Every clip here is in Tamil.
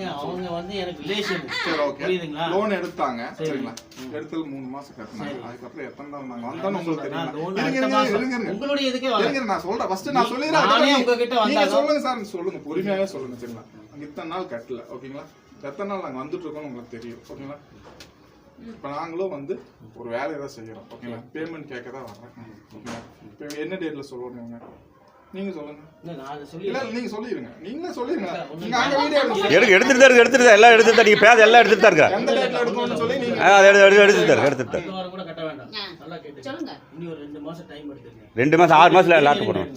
ஏங்க, அவங்க வந்து எனக்கு ரிலேஷன் சரி ஓகே புரியுதுங்களா? லோன் எடுத்தாங்க. சரி. சரிங்களா? எடுத்தது மூணு மாசம் சரி. அதுக்கப்புறம் எத்தனை நாள் நாங்க வந்தோம்னு உங்களுக்கு தெரியுமா. உங்களுடைய இதுக்கே இருங்க, நான் சொல்றேன். ஃபர்ஸ்ட் நான் சொல்லிடுறேன். நானே உங்ககிட்ட சொல்லுங்க சார் சொல்லுங்க. பொறுமையாவே சொல்லுங்க சரிங்களா? இத்தனை நாள் கட்டல ஓகேங்களா? எத்தனை நாள் நாங்க வந்துட்டு இருக்கோம்னு உங்களுக்கு தெரியும் ஓகேங்களா? இப்ப நாங்களும் வந்து ஒரு வேலையை தான் செய்யறோம் ஓகேங்களா? பேமெண்ட் கேட்க தான் வர்றேன் ஓகேங்களா? இப்போ என்ன டேட்ல சொல்லுவாங்க நீங்க சொல்லுங்க. இல்ல, நான் அதை இல்ல சொல்லி இல்ல, நீங்க சொல்லிருங்க நீங்களே சொல்லிருங்க நீங்க அங்க வீடியோ எடுங்க. எடுக்க எடுத்துட்டு தான் இருக்கு எடுத்துட்டு தான் எல்லாம் எடுத்துட்டு தான் நீங்க பேச எல்லாம் எடுத்துட்டு தான் இருக்கா எந்த டேட்ல எடுக்கணும்னு சொல்லி நீங்க ஆ, அதை எடுத்து எடுத்து எடுத்துட்டு தான் எடுத்துட்டு தான் வாரம் கூட கட்ட வேண்டாம். ஆ. நல்லா கேட்டு சொல்லுங்க. இனி ஒரு ரெண்டு மாசம் டைம் எடுத்துங்க ரெண்டு மாசம் ஆறு மாசத்துல லாட்டு போடுறோம்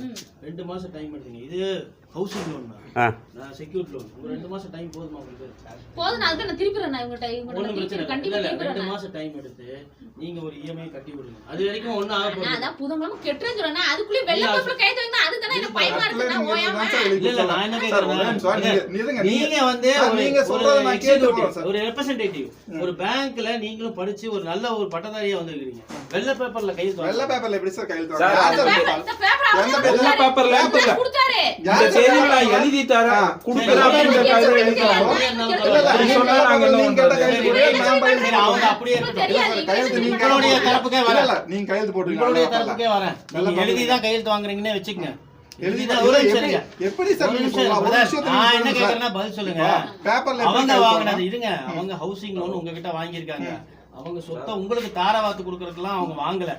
ரெண்டு மாசம் டைம் எடுத்துங்க இது ஹவுசிங் லோன் நான் செக்யூர் லோன் ஒரு ரெண்டு மாசம் டைம் போதுமா உங்களுக்கு? போதும் நான் அதுக்கு நான் திருப்பிடுறேன் நான். கண்டிப்பா இல்ல, திருப்பிடுறேன் ரெண்டு. மாசம் டைம் எடுத்து நீங்க ஒரு இஎம்ஐ கட்டி விடுங்க. அது வரைக்கும் ஒண்ணும் ஆக நான் போகுது அதான் புதன்கிழமை கெட்டுறேன்னு சொல்றேன். அதுக்குள்ளே வெள்ளை இல்ல, பேப்பர் கைது வைங்க அதுதானே எனக்கு பயமா இருக்கு நான் ஓயாம. தான் இல்ல இல்ல நான் என்ன நிமிஷம், நீங்க- வந்து நீங்க சொல்றதை நான் கேட்டு. ஒரு ரெப்ரசன்டேட்டிவ் ஒரு பேங்க்ல நீங்களும் படிச்சு ஒரு நல்ல ஒரு பட்டதாரியா வந்திருக்கீங்க வெள்ளை பேப்பர்ல கைது வெள்ளை பேப்பர்ல எப்படி சார் கையெழுத்து எந்த தான். பேப்பர்ல தான் கொடுத்தாரு. கொடுத்தா? எழுதி தரேன். கொடுக்குறேன் அப்படின்னு சரி, கையில எழுதி சொன்னா நாங்க நீங்க? கையெழுத்து தான் கையெழுத்து வாங்குறீங்கன்னே வச்சுக்கங்க. எப்படி- சார் என்ன. கேக்குறேன்னா பதில் சொல்லுங்க. பேப்பர்ல அவங்க வாங்கினது? இருங்க. அவங்க ஹவுசிங் லோன் உங்ககிட்ட வாங்கியிருக்காங்க. அவங்க சொத்தை உங்களுக்கு தாராவாத்து கொடுக்கறதுக்கெல்லாம் அவங்க வாங்கல.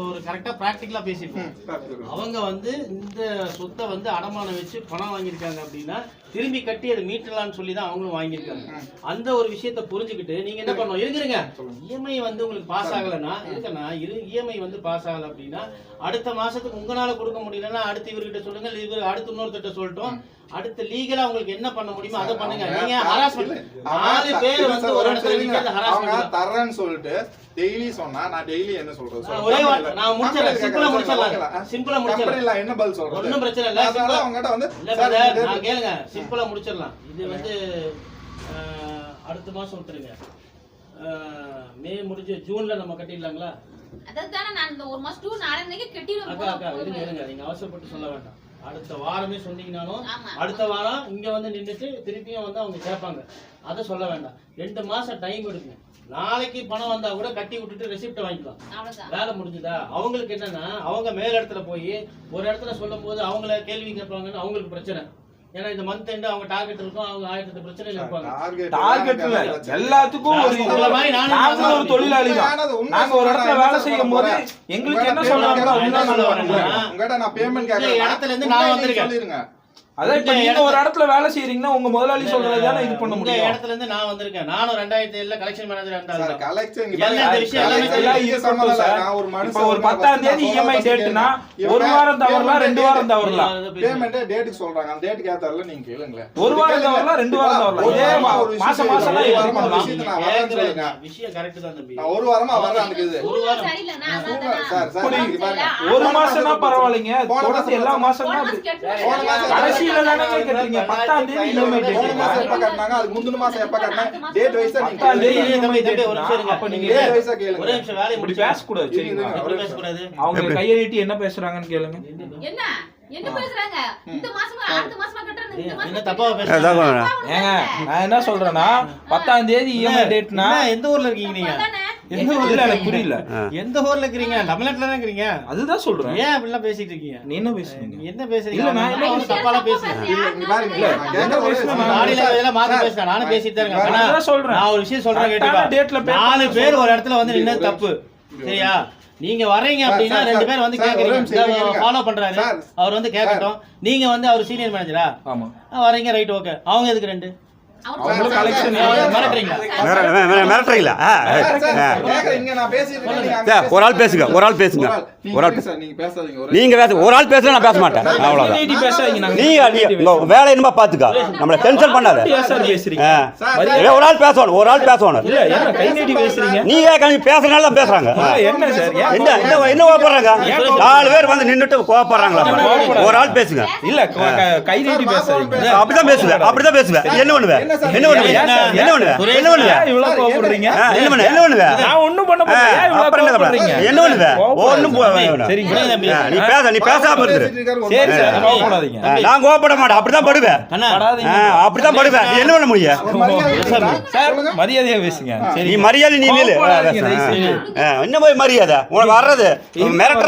ஒரு கரெக்டா பிராக்டிக்கலா பேப்பர் அவங்க வந்து இந்த சொத்தை வந்து அடமானம் வச்சு பணம் வாங்கியிருக்காங்க அப்படின்னா திரும்பி கட்டி அதை மீட்டலாம்னு சொல்லி தான் அவங்களும் வாங்கியிருக்காங்க. அந்த ஒரு விஷயத்தை புரிஞ்சுக்கிட்டு நீங்க என்ன பண்ணணும்? இருங்க இஎம்ஐ வந்து உங்களுக்கு பாஸ் ஆகலைன்னா இருக்கண்ணா இரு இஎம்ஐ வந்து பாஸ் ஆகல அப்படின்னா அடுத்த மாசத்துக்கு உங்களால கொடுக்க முடியலன்னா அடுத்து இவர்கிட்ட சொல்லுங்க. இவர் அடுத்து இன்னொருத்தட்ட சொல்லட்டும். அடுத்து லீகலா உங்களுக்கு என்ன பண்ண முடியுமோ அதை பண்ணுங்க. நீங்க ஹராஸ்மெண்ட் நாலு பேர் வந்து ஒரு இடத்துல நிக்கிறது ஹராஸ்மெண்ட் சொல்லிட்டு டெய்லி சொன்னா நான் டெய்லி என்ன சொல்றது? ஒரே நான் முடிச்சிடறேன். சிம்பிளா முடிச்சிடலாம். சிம்பிளா. கம்பெனில என்ன பதில் சொல்றது? ஒண்ணும் பிரச்சனை இல்ல. சிம்பிளா- அவங்க கிட்ட வந்து நான் கேளுங்க. சிம்பிளா முடிச்சிடலாம். இது வந்து அடுத்த மாசம் விட்டுருங்க மே முடிஞ்சு ஜூன்ல நம்ம கட்டிடலாங்களா? அதான் நான் இந்த ஒரு மாசம் டூ நாளைக்கு கட்டிடுவேன். அக்கா அக்கா இருங்க இருங்க. நீங்க அவசரப்பட்டு சொல்ல வேண்டாம். அடுத்த வாரமே சொன்னீங்கனாலும். அடுத்த வாரம் இங்க வந்து நின்னுட்டு திருப்பியும் வந்து அவங்க கேட்பாங்க. அதை சொல்ல வேண்டாம். ரெண்டு மாசம் டைம் எடுக்குங்க நாளைக்கு பணம் வந்தா கூட கட்டி விட்டுட்டு ரெசிப்ட் வாங்கிக்கலாம். வேலை முடிஞ்சுதா? அவங்களுக்கு என்னன்னா அவங்க மேல் இடத்துல போய் ஒரு இடத்துல சொல்லும் போது அவங்கள கேள்வி கேட்பாங்கன்னு அவங்களுக்கு பிரச்சனை. ஏன்னா இந்த மந்த் எண்ட் அவங்க டார்கெட் இருக்கும் அவங்க ஆயிரத்தி எட்டு பிரச்சனையில இருப்பாங்க. Target டார்கெட் இல்ல எல்லாத்துக்கும் ஒரு நாங்களும் ஒரு தொழிலாளி நாங்க ஒரு இடத்துல. வேலை செய்யும் போது எங்களுக்கு என்ன சொல்றாங்களோ அதுதான் நாங்க நான் பேமெண்ட் இடத்துல இருந்து நான் வந்திருக்கேன். அதான் இப்ப நீங்க ஒரு இடத்துல வேலை செய்யறீங்கன்னா உங்க முதலாளி சொல்றது தானே இது பண்ண உங்க முடியும். இடத்துல இருந்து நான் வந்திருக்கேன். நானும் ரெண்டாயிரத்தி ஏழுல கலெக்ஷன் மேனேஜர் சார் இருந்தாலும் கலெக்ஷன் ஒரு இப்ப மனுஷன் ஒரு பத்தாம் தேதி இஎம்ஐ டேட்னா ஒரு வாரம் தவறலாம் ரெண்டு வாரம் தவறலாம். பேமெண்ட் டேட்டுக்கு சொல்றாங்க. அந்த டேட்டுக்கு ஏத்தால நீங்க கேளுங்களேன். ஒரு வாரம் தவறலாம் ரெண்டு வாரம் தவறலாம். மாசம் மாசம் பண்ணலாம். சொல்லுங்க விஷயம் கரெக்ட் தான் தம்பி. நான் ஒரு வாரமா வரேன் அந்த இது. ஒரு வாரம். சார் சார் ஒரு மாசம்னா பரவாயில்லைங்க. போன மாசம் தொடர்ந்து எல்லா மாசம் போன கடைசியில தானே தேதி இஎம்ஐ போன மாசம் எப்ப கட்டினாங்க அதுக்கு முந்தின மாசம் எப்ப டேட் வைஸா நீங்க தேதி. இஎம்ஐ தம்பி, தம்பி, ஒரு நிமிஷம் இருங்க. அப்ப நீங்க டேட் வைஸா ஒரே நிமிஷம் வேலையை சரிங்களா? இருங்க. அவங்க கையை நீட்டி என்ன பேசுறாங்கன்னு கேளுங்க. என்ன? என்ன பேசுறாங்க? இந்த மாசமா அடுத்த மாசமா கட்டுறேன் இந்த மாசம் என்ன தப்பா பேசுறாங்க. ஏங்க நான் என்ன சொல்றேன்னா பத்தாம் தேதி இஎம்ஐ டேட்னா என்ன, எந்த ஊர்ல இருக்கீங்க நீங்க? எந்த ஊர்ல புரியல. எந்த ஊர்ல இருக்கிறீங்க? தமிழ்நாட்டுல தான் இருக்கிறீங்க? அதுதான் சொல்றேன். ஏன் அப்படிலாம் பேசிட்டு இருக்கீங்க? நீ என்ன பேசுறீங்க? என்ன பேசுறீங்க? இல்ல, நான் என்ன தப்பால பேசுறேன். இல்ல, பாருங்க. இல்ல, நாளையில இதெல்லாம் மாத்தி பேசுறேன். நானும் பேசிட்டு தான் இருக்கேன். நான் சொல்றேன். ஒரு விஷயம் சொல்றேன் pay நாலு பேர் ஒரு இடத்துல வந்து ஒரு தப்பு. சரியா? நீங்க வர்றீங்க அப்படின்னா ரெண்டு பேர் வந்து கேக்குறீங்க. ஃபாலோ பண்றாரு. அவர் வந்து கேட்கட்டும். நீங்க வந்து அவர் சீனியர் மேனேஜரா ஆமா. வரீங்க. ரைட் ஓகே அவங்க எதுக்கு ரெண்டு? மிரட்டுறீங்களா? ஒரு ஆள் பேசுங்க ஒரு ஆள் பேசுங்க. ஒரு ஆள். நீங்க ஒரு ஆள் பேசுங்க சார், நீங்க பேசாதீங்க. ஒரு நீங்க பேச ஒரு ஆள் பேசுனா நான் பேச மாட்டேன். அவ்வளவுதான். நாங்க வேலை என்னமா பாத்துக்க. நம்மள டென்ஷன் பண்ணாத. ஒரு ஆள் பேசணும் ஒரு ஆள் பேசணும். இல்ல என்ன கை நீட்டி பேசுறீங்க? நீங்க கிளம்பி பேசுறதுனால தான் பேசுறாங்க. என்ன என்ன என்ன நாலு பேர் வந்து நின்னுட்டு கோவப்படுறாங்களா? கோவப்படாத. ஒரு ஆள் பேசுங்க. இல்ல க- நீட்டி அப்படிதான் பேசுவேன் அப்படிதான் பேசுவேன். என்ன பண்ணுவேன்? என்ன என்ன சார்? என்ன பண்ணுவீங்க? என்ன இவ்வளவு என்ன பண்ண என்ன நான் ஒண்ணும் பண்ண அப்புறம் என்ன? என்ன ஒண்ணும் நீ பேச நீ பேசாம இரு. சரி சார் ஆ. கோவப்படாதீங்க. ஆ, நான் கோவப்பட மாட்டேன். அப்படிதான் படுவேன். படாதீங்க. அப்படிதான் படுவேன். நீ என்ன பண்ண முடியும்? சார் மரியாதையா பேசுங்க. நீ மரியாதை நீ நில்லு என்ன போய் மரியாதை. உனக்கு வர்றது. மிரட்டுற